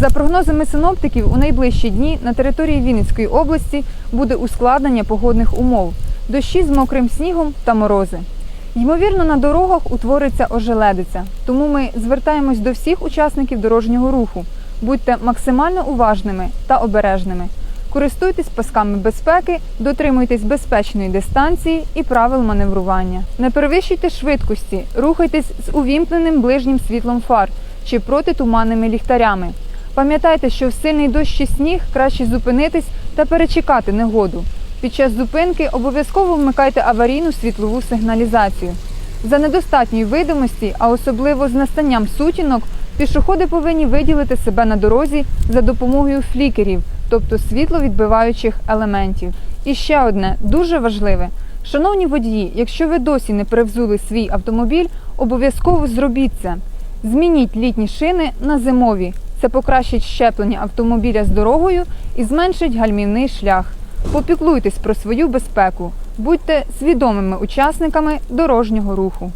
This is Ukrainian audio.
За прогнозами синоптиків, у найближчі дні на території Вінницької області буде ускладнення погодних умов, дощі з мокрим снігом та морози. Ймовірно, на дорогах утвориться ожеледиця, тому ми звертаємось до всіх учасників дорожнього руху. Будьте максимально уважними та обережними. Користуйтесь пасками безпеки, дотримуйтесь безпечної дистанції і правил маневрування. Не перевищуйте швидкості, рухайтесь з увімкненим ближнім світлом фар чи протитуманними ліхтарями. Пам'ятайте, що в сильний дощ чи сніг краще зупинитись та перечекати негоду. Під час зупинки обов'язково вмикайте аварійну світлову сигналізацію. За недостатньої видимості, а особливо з настанням сутінок, пішоходи повинні виділити себе на дорозі за допомогою флікерів, тобто світловідбиваючих елементів. І ще одне дуже важливе. Шановні водії, якщо ви досі не перевзули свій автомобіль, обов'язково зробіть це. Змініть літні шини на зимові. Це покращить щеплення автомобіля з дорогою і зменшить гальмівний шлях. Попіклуйтесь про свою безпеку, будьте свідомими учасниками дорожнього руху.